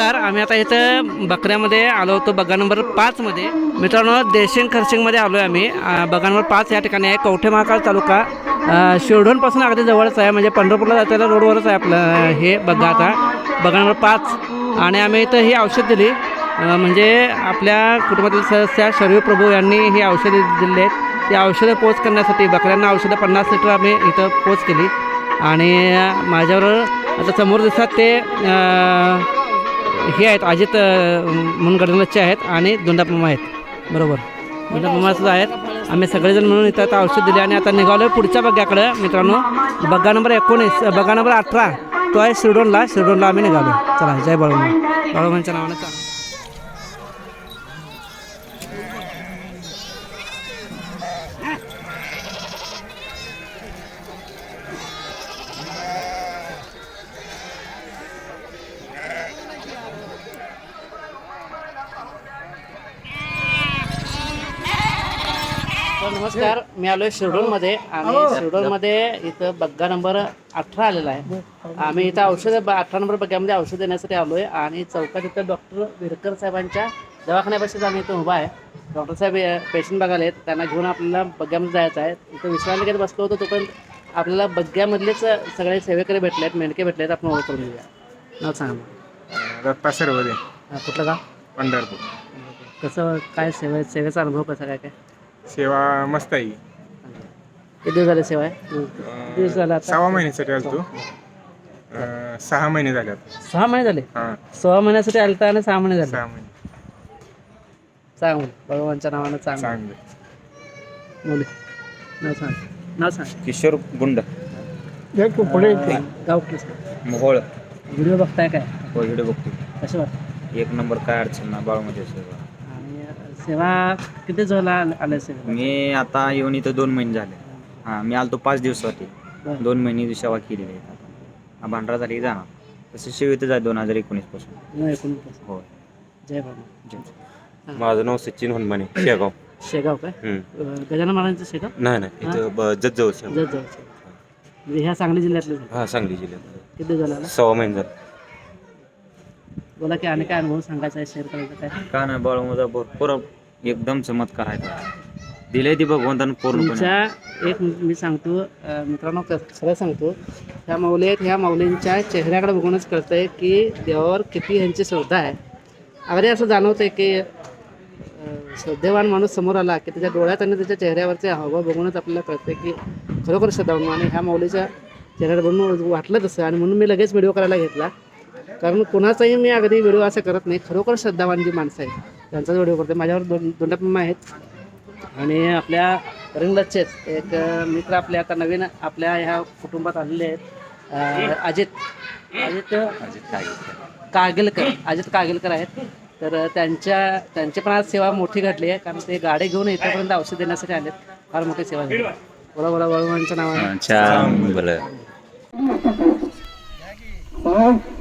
नमस्कार आम्ही आता इथं बकऱ्यामध्ये आलो होतो बगा नंबर पाचमध्ये मित्रांनो देशिंग खर्शिंगमध्ये आलो आहे आम्ही. बगा नंबर पाच या ठिकाणी आहे कवठे महाकाळ तालुका. शिरढोणपासून अगदी जवळच आहे म्हणजे पंढरपूरला जाताना रोडवरच आहे आपलं हे बग्गा आता. बगा नंबर पाच. आणि आम्ही इथं ही औषध दिली. म्हणजे आपल्या कुटुंबातील सदस्य शरीर प्रभू यांनी ही औषधे दिली आहेत. ती औषधं पोच करण्यासाठी बकऱ्यांना औषधं पन्नास लिटर आम्ही इथं पोच केली. आणि माझ्यावर माझ्याबरोबर आता समोर दिसतात ते हे आहेत अजित अं, म्हणून गडनचे आहेत आणि दोंडापमा आहेत. बरोबर. दोंडापमासुद्धा आहेत. आम्ही सगळेजण म्हणून इथं आता औषध दिले आणि आता निघालो पुढच्या बग्ग्याकडं. मित्रांनो बग्गा नंबर एकोणीस बग्गा नंबर अठरा तो आहे शिरडोनला. शिरडोनला आम्ही निघालो चला जय बाळूमा बाळूमांच्या नावानं नमस्कार मी आलो आहे शिरडोनमध्ये आणि शिरडोनमध्ये इथं बग्गा नंबर अठरा आलेला आहे. आम्ही इथं औषध अठरा नंबर बग्ग्यामध्ये औषध देण्यासाठी आलो आहे आणि चौकात इथं डॉक्टर विरकर साहेबांच्या दवाखान्यापाशीच आम्ही इथं उभा आहे. डॉक्टर साहेब पेशंट बघायला आहेत त्यांना घेऊन आपल्याला बग्ग्यामध्ये जायचं आहे. इथं विश्रांती घेत बसलो होतो तोपर्यंत आपल्याला बग्ग्यामधलेच सगळे सेवेकरी भेटले आहेत मेंढके भेटले आहेत. आपण ओळख करून घेऊया. नाव सांगा. दत्ता सरवदे हा, कुठलं का पंढरपूर. कसं काय सेवे सेवेचा अनुभव कसा काय काय? सेवा मस्त आहे. किती दिवस झाले सेवा आहे? दिवस झाले आता? सहा महिन्यासाठी आलो तू सहा महिने झाल्यात सहा महिने झाले? हां. सहा महिन्यासाठी आलता आणि सहा महिने झाले. सहा महिने. चांगलं. भगवानच्या नावानं चांगलं. चांगले. नाव सांग. नाव सांग. किशोर गुंड. पुढे गाव कुठलं सांग? मोहोळ. व्हिडिओ बघताय काय? हो व्हिडिओ बघतो. कसं वाटतं? एक नंबर काय अडचण ना बाळूमध्ये सेवा सेवा किती झाला आल्या सेवा मी आता येऊन इथं दोन महिने झाले. हां मी आलतो पाच दिवसासाठी. बरं. दोन महिने सेवा केलेली आहे हा भांडरा झाली की जाणार. तसं शिवितच आहे दोन हजार एकोणीसपासून नाही एकोणीस हो. जय बाबा. माझं नाव सचिन हनुमाने शेगाव. शेगाव काय हम्म. अं, गजानन महाराजांचं शेगाव? नाही नाही. इथं ब- जवळचं म्हणजे ह्या सांगली जिल्ह्यातले? हा सांगली जिल्ह्यात किती झाला? आला? सव्वा महिने झाला. बोला की आणि काय अनुभव सांगायचा आहे शेअर करायचा काय? का नाही बाळूमध्ये भरपूर एकदम चमत्कार आहे. दिले ती भगवंतानं पूर्णपणे तुमच्या एक मी सांगतो अं, मित्रांनो क- खरं सांगतो ह्या माऊली आहेत ह्या माऊलींच्या चेहऱ्याकडे बघूनच कळतंय की देवावर किती ह्यांची श्रद्धा आहे. अगदी असं जाणवतंय की अं, श्रद्धेवान माणूस समोर आला की त्याच्या डोळ्यात आणि त्याच्या चेहऱ्यावरचे हावभाव बघूनच आपल्याला कळतंय की खरोखर श्रद्धावान आणि ह्या माऊलीच्या चेहऱ्यावर बघून वाटलं तसं. आणि म्हणून मी लगेच व्हिडिओ करायला घेतला. कारण कोणाचाही मी अगदी व्हिडिओ असं करत नाही खरोखर श्रद्धावान जी माणसं आहेत त्यांचाच व्हिडिओ करते माझ्यावर दोन दोंडापम्मा आहेत आणि आपल्या रिंगलचेच एक मित्र आपले आता नवीन आपल्या ह्या कुटुंबात आलेले आहेत अजित अजित कागेलकर अजित कागेलकर आहेत तर त्यांच्या त्यांची पण आज सेवा मोठी घडली आहे कारण ते गाडी घेऊन इथपर्यंत औषध देण्यासाठी आलेत फार मोठी सेवा झाली बोला बोला वळवळांच्या नावाने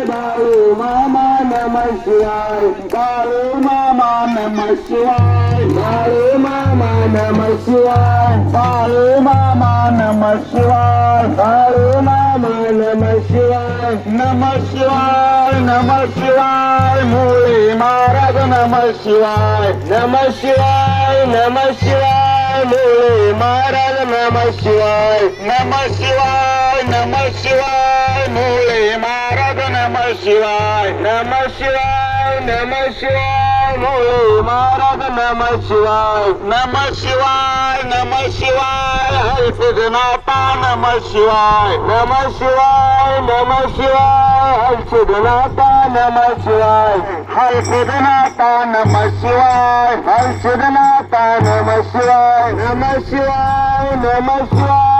శివాయ బాలు మామా నమ శివాయ బాలు మామా నమ శివాయ బాలు మామా నమ శివాయ బాలు మామా నమ శివాయ బాలు మామా నమ శివాయ నమ శివాయ నమ శివాయ మూలి మారద నమ శివాయ నమ శివాయ నమ శివాయ మూలి మారద నమ శివాయ నమ శివాయ नम शिवाय मुळे महाराज नम शिवाय नम शिवाय नम शिवाय मुळे महाराज नम शिवाय नम शिवाय नम शिवाय हलसुधनाता नम शिवाय नम शिवाय नम शिवाय हलसुधनाता नम शिवाय हलसुधनाता नम शिवाय हलसुधनाता नम शिवाय नम शिवाय नम शिवाय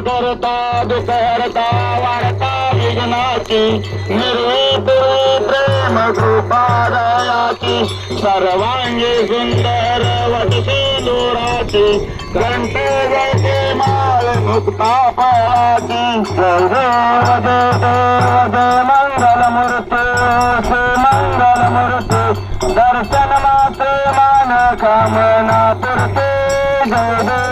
करता दुःख वाढता विघ्नाची. निर्वित प्रेम कृपादयाची. सर्वांगी सुंदर वट सिंदुराची कंठ जयते माळ मुक्ता फळाची. मंगल मूर्ती मंगल मूर्ती. दर्शन मात्र मान कामना पुरते जय.